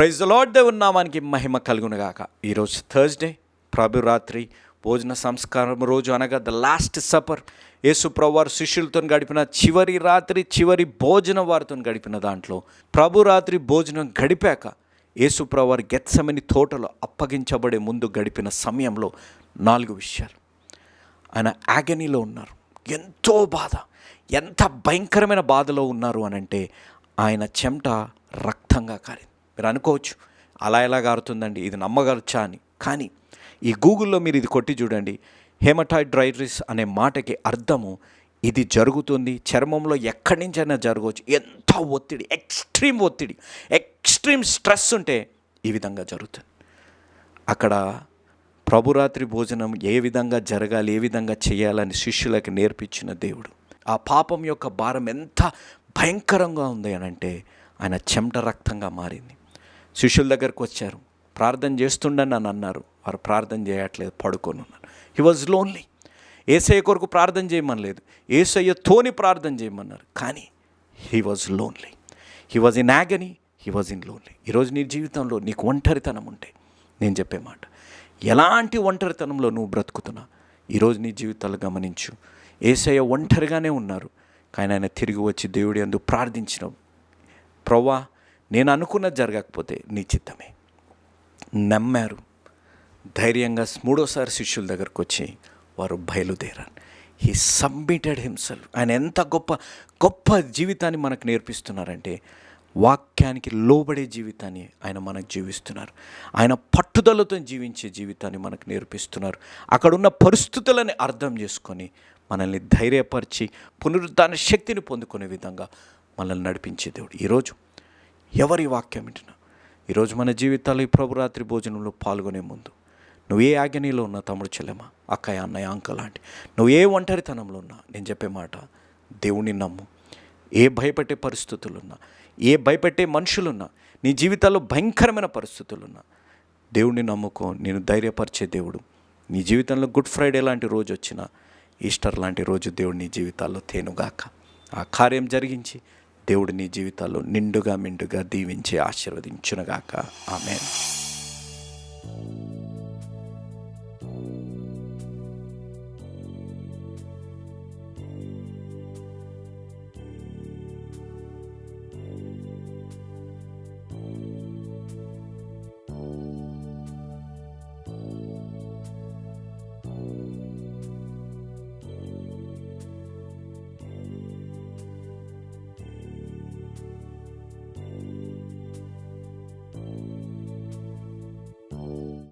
Praise lord దేవుని నామానికి మహిమ కలుగునుగాక. ఈరోజు థర్స్డే ప్రభు రాత్రి భోజన సంస్కారం రోజు అనగా ద లాస్ట్ సపర్ యేసు ప్రభువారు శిష్యులతో గడిపిన చివరి రాత్రి చివరి భోజనం వారితో గడిపిన దాంట్లో ప్రభు రాత్రి భోజనం గడిపాక యేసు ప్రభువారు గెత్సమని తోటలో అప్పగించబడే ముందు గడిపిన సమయంలో నాలుగు విషయాలు. ఆయన యాగనీలో ఉన్నారు. ఎంతో బాధ. ఎంత భయంకరమైన బాధలో ఉన్నారు అని అంటే ఆయన చెమట రక్తంగా కారింది. మీరు అనుకోవచ్చు. అలా ఎలా కారుతుందండి ఇది నమ్మగలచా అని. కానీ ఈ గూగుల్లో మీరు ఇది కొట్టి చూడండి. హేమటాయిడ్ అనే మాటకి అర్థము ఇది జరుగుతుంది. చర్మంలో ఎక్కడి నుంచైనా జరగవచ్చు. ఎంత ఒత్తిడి ఎక్స్ట్రీమ్ ఒత్తిడి ఎక్స్ట్రీమ్ స్ట్రెస్ ఉంటే ఈ విధంగా జరుగుతుంది. అక్కడ ప్రభురాత్రి భోజనం ఏ విధంగా జరగాలి ఏ విధంగా చేయాలని శిష్యులకు నేర్పించిన దేవుడు. ఆ పాపం యొక్క భారం ఎంత భయంకరంగా ఉంది అని అంటే ఆయన చెమట రక్తంగా మారింది. శిష్యుల దగ్గరకు వచ్చారు. ప్రార్థన చేస్తుండని అని అన్నారు. వారు ప్రార్థన చేయట్లేదు పడుకొని ఉన్నారు హీ వాజ్ లోన్లీ ఏసయ్య కొరకు ప్రార్థన చేయమనలేదు ఏసయ్య తోని ప్రార్థన చేయమన్నారు. కానీ he was lonely he was in agony he was in lonely ఈరోజు నీ జీవితంలో నీకు ఒంటరితనం ఉంటే నేను చెప్పే మాట. ఎలాంటి ఒంటరితనంలో నువ్వు బ్రతుకుతున్నా? ఈరోజు నీ జీవితాలు గమనించు. ఏసయ్య ఒంటరిగానే ఉన్నారు. కానీ ఆయన తిరిగి వచ్చి దేవుడి అందు ప్రార్థించిన. ప్రవ్వా నేను అనుకున్నది జరగకపోతే నీ చిత్తమే నమ్మారు. ధైర్యంగా మూడోసారి శిష్యుల దగ్గరకు వచ్చి వారు బయలుదేరారు. హీ సబ్మిటెడ్ హిమ్సెల్ఫ్ ఆయన ఎంత గొప్ప గొప్ప జీవితాన్ని మనకు నేర్పిస్తున్నారంటే వాక్యానికి లోబడే జీవితాన్ని ఆయన మనకు జీవిస్తున్నారు. ఆయన పట్టుదలతో జీవించే జీవితాన్ని మనకు నేర్పిస్తున్నారు. అక్కడున్న పరిస్థితులని అర్థం చేసుకొని మనల్ని ధైర్యపరిచి పునరుద్ధాన శక్తిని పొందుకునే విధంగా మనల్ని నడిపించే దేవుడు. ఈరోజు ఎవరి వాక్యం వింటున్నా? ఈరోజు మన జీవితాలు ఈ ప్రభురాత్రి భోజనంలో పాల్గొనే ముందు నువ్వు ఏ ఆగ్ఞనీలో ఉన్నా తమ్ముడు చెల్లెమ్మ అక్కయ్య అన్నయ్య అంక లాంటి నువ్వు ఏ ఒంటరితనంలో ఉన్నా నేను చెప్పే మాట దేవుణ్ణి నమ్ము. ఏ భయపెట్టే పరిస్థితులున్నా ఏ భయపెట్టే మనుషులున్నా నీ జీవితాల్లో భయంకరమైన పరిస్థితులున్నా దేవుణ్ణి నమ్ముకో నేను ధైర్యపరిచే దేవుడు. నీ జీవితంలో గుడ్ ఫ్రైడే లాంటి రోజు వచ్చినా ఈస్టర్ లాంటి రోజు దేవుడు నీ జీవితాల్లో తేనుగాక. ఆ కార్యం జరిగించి దేవుడు నీ జీవితాల్లో నిండుగా మిండుగా దీవించి ఆశీర్వదించునుగాక. ఆమె